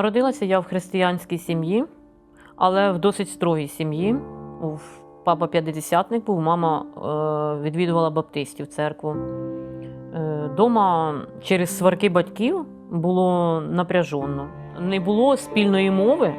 Народилася я в християнській сім'ї, але в досить строгій сім'ї. Папа п'ятидесятник був, мама е, відвідувала баптистів церкву. Е, Дома через сварки батьків було напряжено. Не було спільної мови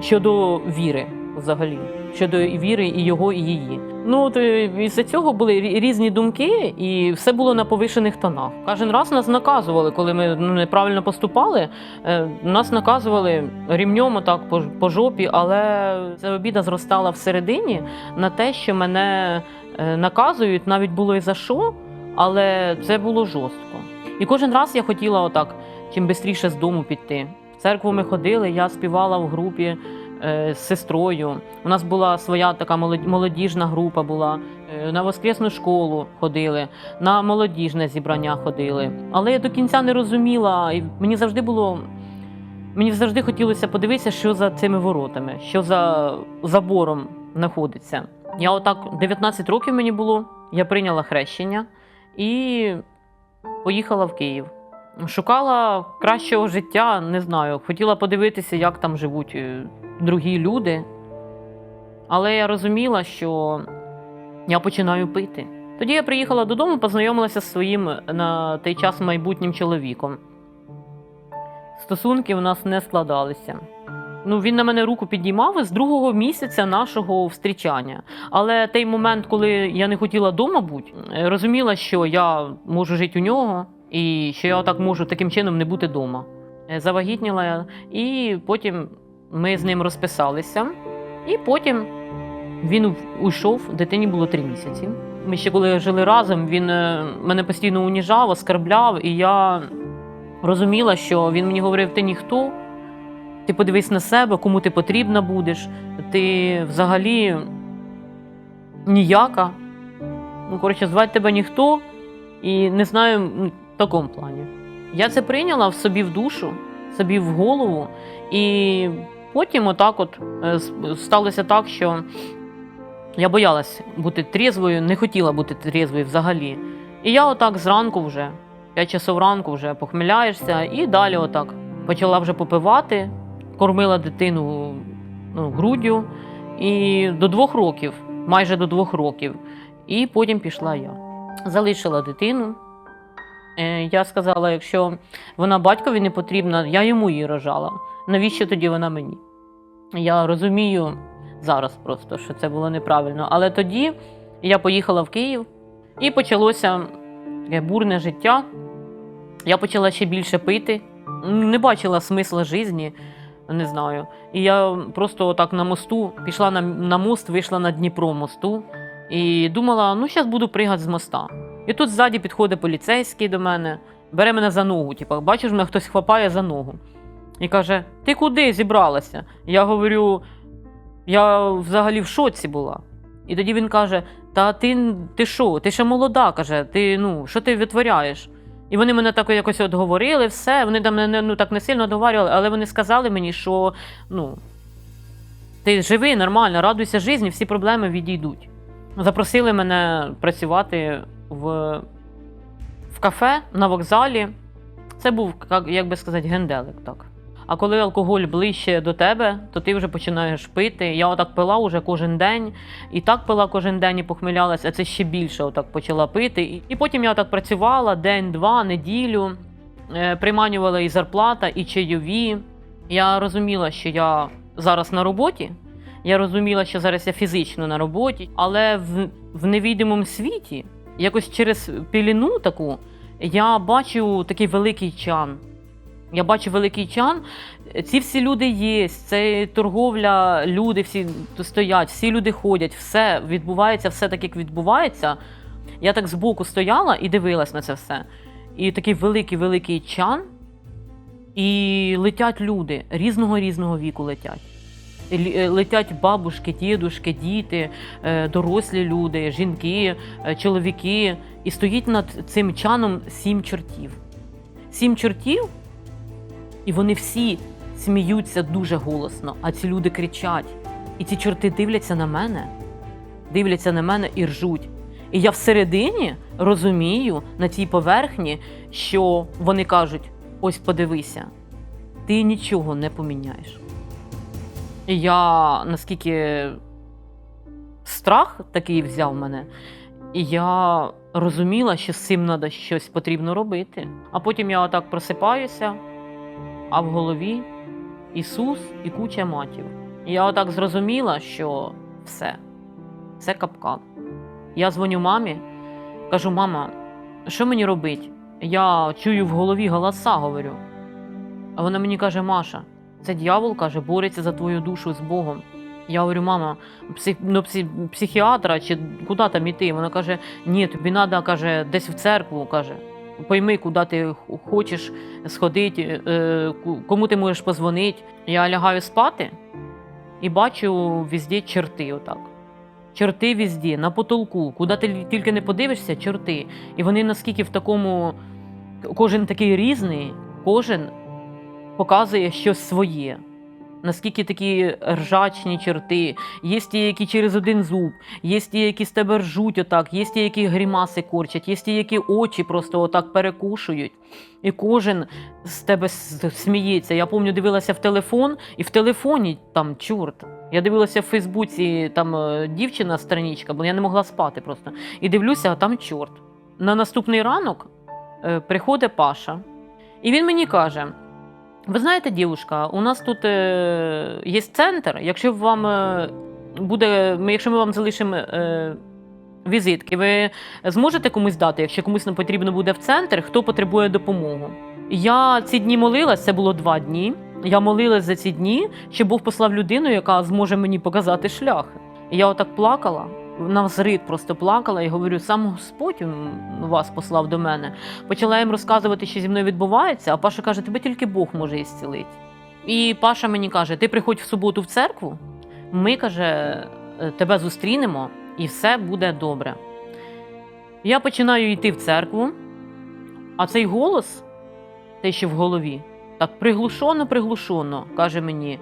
щодо віри взагалі, щодо віри і його, і її. Ну, е, із-за цього були різні думки, і все було на повишених тонах. Кожен раз нас наказували, коли ми ну, неправильно поступали. Е, Нас наказували рівнем отак по, жопі, але ця обіда зростала всередині на те, що мене е, наказують, навіть було і за що, але це було жорстко. І кожен раз я хотіла отак чим швидше з дому піти. В церкву ми ходили, я співала в групі з сестрою. У нас була своя така молодіжна група була. Е, На воскресну школу ходили, на молодіжне зібрання ходили. Але я до кінця не розуміла, і мені завжди було. Мені завжди хотілося подивитися, що за цими воротами, що за забором знаходиться. Я отак 19 років мені було, я прийняла хрещення і поїхала в Київ. Шукала кращого життя, не знаю. Хотіла подивитися, як там живуть е, другі люди. Але я розуміла, що я починаю пити. Тоді я приїхала додому, познайомилася з своїм на той час майбутнім чоловіком. Стосунки у нас не складалися. Ну, він на мене руку підіймав з другого місяця нашого встрічання. Але той момент, коли я не хотіла вдома бути, е, розуміла, що я можу жити у нього і що я так можу таким чином не бути вдома. Е, Завагітніла я, і потім ми з ним розписалися. І потім він уйшов, дитині було три місяці. Ми ще коли жили разом, він е, мене постійно уніжав, оскарбляв, і я розуміла, що він мені говорив: ти ніхто, ти подивись на себе, кому ти потрібна будеш, ти взагалі ніяка. Ну, коротше, звати тебе ніхто, і не знаю в такому плані. Я це прийняла в собі в душу, собі в голову, і потім отак от е, сталося так, що я боялась бути трізвою, не хотіла бути трізвою взагалі. І я отак зранку вже, 5 часов ранку вже похмеляєшся, і далі отак почала вже попивати, кормила дитину ну, груддю, і до двох років, майже до двох років. І потім пішла я. Залишила дитину. Е, Я сказала, якщо вона батькові не потрібна, я йому її рожала. Навіщо тоді вона мені? Я розумію зараз просто, що це було неправильно. Але тоді я поїхала в Київ і почалося таке бурне життя. Я почала ще більше пити, не бачила смисла житті, не знаю. І я просто отак на мосту пішла на, на мост, вийшла на Дніпро мосту і думала, ну зараз буду пригати з моста. І тут ззаді підходить поліцейський до мене, бере мене за ногу. Типу, бачиш, мене хтось хвапає за ногу. І каже: Ти куди зібралася? Я говорю, я взагалі в шоці була. І тоді він каже: Та ти, ти що? Ти ще молода, каже, ти ну, що ти витворяєш? І вони мене так якось от говорили, все. Вони там мене ну, так не сильно договорювали, але вони сказали мені, що ну, ти живий, нормально, радуйся житті, всі проблеми відійдуть. Запросили мене працювати в, в кафе на вокзалі. Це був, як, би сказати, генделик. так. А коли алкоголь ближче до тебе, то ти вже починаєш пити. Я отак пила уже кожен день, і так пила кожен день і похмілялась, а це ще більше отак почала пити. І, потім я так працювала день-два, неділю, е, приманювала і зарплата, і чайові. Я розуміла, що я зараз на роботі. Я розуміла, що зараз я фізично на роботі, але в, в невідомому світі, якось через піліну таку, я бачу такий великий чан. Я бачу великий чан. Ці всі люди є, це торговля, люди всі стоять, всі люди ходять, все відбувається, все так, як відбувається. Я так збоку стояла і дивилась на це все. І такий великий великий чан, і летять люди різного різного віку летять. Е, Летять бабушки, дідушки, діти, е, дорослі люди, жінки, е, чоловіки. І стоїть над цим чаном сім чортів. Сім чортів, і вони всі сміються дуже голосно, а ці люди кричать. І ці чорти дивляться на мене, дивляться на мене і ржуть. І я всередині розумію на цій поверхні, що вони кажуть: ось подивися, ти нічого не поміняєш. Я наскільки страх такий взяв мене, і я розуміла, що з цим треба щось потрібно робити. А потім я отак просипаюся, а в голові Ісус і куча матів. Я отак зрозуміла, що все, це капкан. Я дзвоню мамі, кажу: мама, що мені робити? Я чую в голові голоса, говорю. А вона мені каже: Маша, це дьявол каже, бореться за твою душу з Богом. Я говорю, мама, псих, ну, псі, психіатра чи куди там іти? Вона каже: ні, тобі треба, каже, десь в церкву. каже. Пойми, куди ти хочеш сходити, е, кому ти можеш позвонити. Я лягаю спати і бачу везде черти отак. Черти везде, на потолку, куди ти тільки не подивишся, черти. І вони наскільки в такому, кожен такий різний, кожен показує щось своє. Наскільки такі ржачні черти, є ті, які через один зуб, є ті, які з тебе ржуть отак, є ті, які грімаси корчать, є ті, які очі просто отак перекушують. І кожен з тебе сміється. Я пам'ятаю, дивилася в телефон, і в телефоні там чорт. Я дивилася в Фейсбуці, там е, дівчина страничка, бо я не могла спати просто. І дивлюся, а там чорт. На наступний ранок е, приходить Паша, і він мені каже: ви знаєте, дівушка, у нас тут е, є центр. Якщо вам е, буде, ми- якщо ми вам залишимо е, візитки, ви зможете комусь дати, якщо комусь не потрібно буде в центр, хто потребує допомогу. Я ці дні молилась, це було два дні. Я молилась за ці дні, щоб Бог послав людину, яка зможе мені показати шлях. І я отак плакала, на взрит просто плакала і говорю: сам Господь вас послав до мене. Почала їм розказувати, що зі мною відбувається, а Паша каже: тебе тільки Бог може ісцілити. І Паша мені каже: ти приходь в суботу в церкву, ми каже, е, тебе зустрінемо, і все буде добре. Я починаю йти в церкву, а цей голос, те, що в голові, так приглушено, приглушено, каже мені: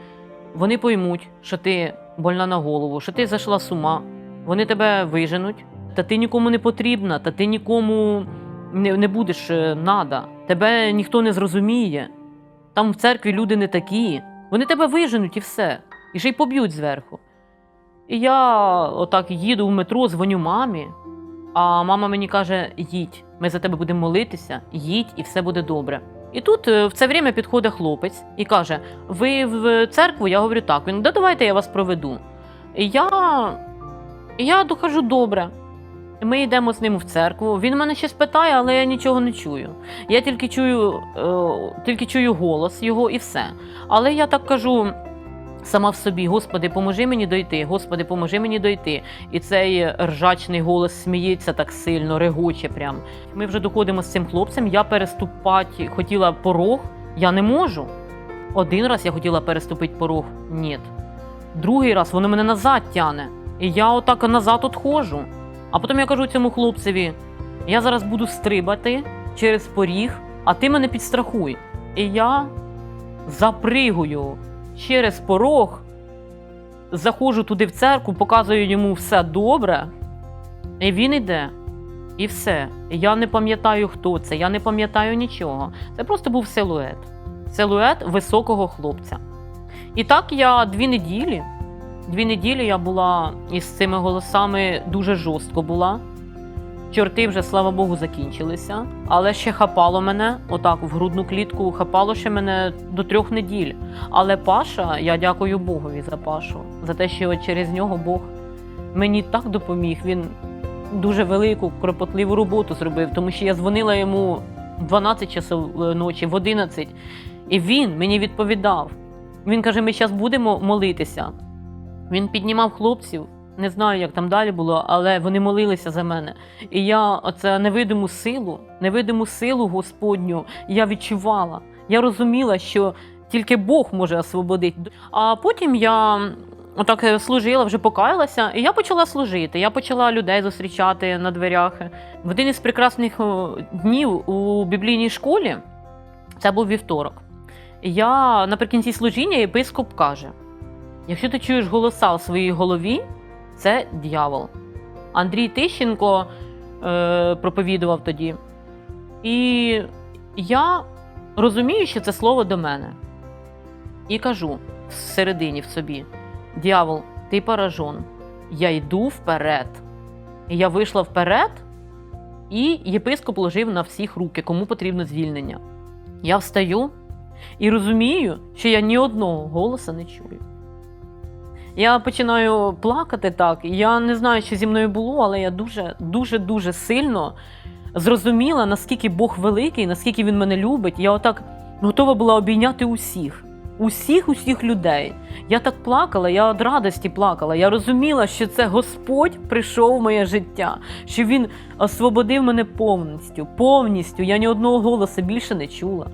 вони поймуть, що ти больна на голову, що ти зайшла з ума, вони тебе виженуть, та ти нікому не потрібна, та ти нікому не, не будеш е, нада. Тебе ніхто не зрозуміє. Там в церкві люди не такі. Вони тебе виженуть і все. І ще й поб'ють зверху. І я отак їду в метро, дзвоню мамі, а мама мені каже: їдь, ми за тебе будемо молитися, їдь, і все буде добре. І тут е, в це время підходить хлопець і каже: Ви в церкву? Я говорю, так. Він, да давайте я вас проведу. І я, і я дохожу добре. Ми йдемо з ним в церкву. Він мене щось питає, але я нічого не чую. Я тільки чую, е, тільки чую голос його і все. Але я так кажу сама в собі: Господи, поможи мені дойти, Господи, поможи мені дойти. І цей ржачний голос сміється так сильно, регоче прям. Ми вже доходимо з цим хлопцем. Я переступати хотіла порог, я не можу. Один раз я хотіла переступити порог, ні. Другий раз воно мене назад тяне. І я отак назад отходжу. А потім я кажу цьому хлопцеві: я зараз буду стрибати через поріг, а ти мене підстрахуй. І я запригую через порог, заходжу туди в церкву, показую йому все добре, і він іде. І все. Я не пам'ятаю, хто це, я не пам'ятаю нічого. Це просто був силует. Силует високого хлопця. І так я дві неділі. Дві неділі я була із цими голосами дуже жорстко була. Чорти вже, слава Богу, закінчилися. Але ще хапало мене, отак в грудну клітку, хапало ще мене до трьох неділь. Але Паша, я дякую Богові за Пашу, за те, що через нього Бог мені так допоміг. Він дуже велику, кропотливу роботу зробив, тому що я дзвонила йому в 12 часов е, ночі, в 11, і він мені відповідав. Він каже: ми зараз будемо молитися. Він піднімав хлопців. Не знаю, як там далі було, але вони молилися за мене. І я оце невидиму силу, невидиму силу Господню я відчувала. Я розуміла, що тільки Бог може освободити. А потім я отак е, служила, вже покаялася, і я почала служити. Я почала людей зустрічати на дверях. В один із прекрасних днів у біблійній школі, це був вівторок. Я наприкінці служіння єпископ каже: якщо ти чуєш голоса у своїй голові, це дьявол. Андрій Тищенко е, проповідував тоді. І я розумію, що це слово до мене. і кажу всередині в собі: Діявол, ти поражон, я йду вперед. І я вийшла вперед, і єпископ ложив на всіх руки, кому потрібно звільнення. Я встаю і розумію, що я ні одного голоса не чую. Я починаю плакати так. Я не знаю, що зі мною було, але я дуже, дуже, дуже сильно зрозуміла, наскільки Бог великий, наскільки він мене любить. Я отак готова була обійняти усіх, усіх, усіх людей. Я так плакала, я від радості плакала. Я розуміла, що це Господь прийшов в моє життя, що Він освободив мене повністю, повністю. Я ні одного голоса більше не чула.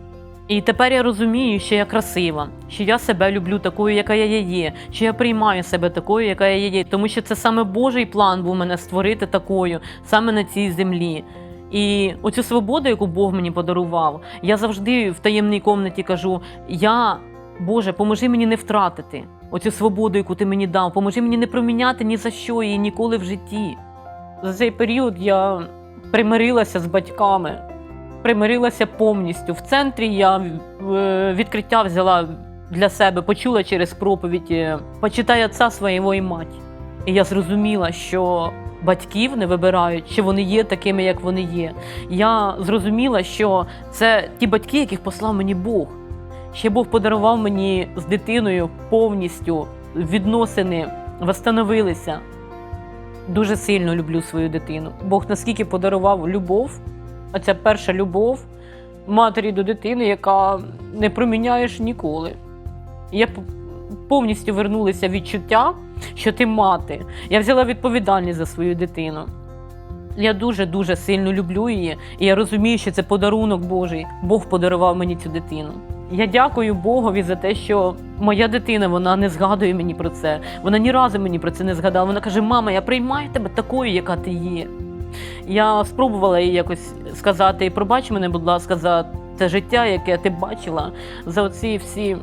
І тепер я розумію, що я красива, що я себе люблю такою, яка я є, що я приймаю себе такою, яка я є, тому що це саме Божий план був мене створити такою, саме на цій землі. І оцю свободу, яку Бог мені подарував, я завжди в таємній комнаті кажу: я, Боже, поможи мені не втратити оцю свободу, яку ти мені дав, поможи мені не проміняти ні за що її ніколи в житті. За цей період я примирилася з батьками примирилася повністю. В центрі я е, відкриття взяла для себе, почула через проповідь «Почитай отця свого і мать. І я зрозуміла, що батьків не вибирають, що вони є такими, як вони є. Я зрозуміла, що це ті батьки, яких послав мені Бог. Ще Бог подарував мені з дитиною повністю відносини встановилися. Дуже сильно люблю свою дитину. Бог наскільки подарував любов, це перша любов матері до дитини, яка не проміняєш ніколи. Я повністю вернулася відчуття, що ти мати. Я взяла відповідальність за свою дитину. Я дуже-дуже сильно люблю її, і я розумію, що це подарунок Божий. Бог подарував мені цю дитину. Я дякую Богові за те, що моя дитина вона не згадує мені про це. Вона ні разу мені про це не згадала. Вона каже: Мама, я приймаю тебе такою, яка ти є. Я спробувала їй якось сказати: і пробач мене, будь ласка, за те життя, яке ти бачила, за оці всі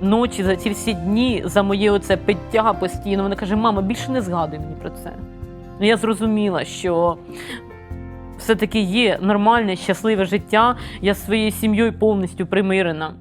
ночі, за ці всі дні, за моє оце пиття постійно. Вона каже: Мама, більше не згадуй мені про це. Ну, я зрозуміла, що все-таки є нормальне, щасливе життя. Я з своєю сім'єю повністю примирена.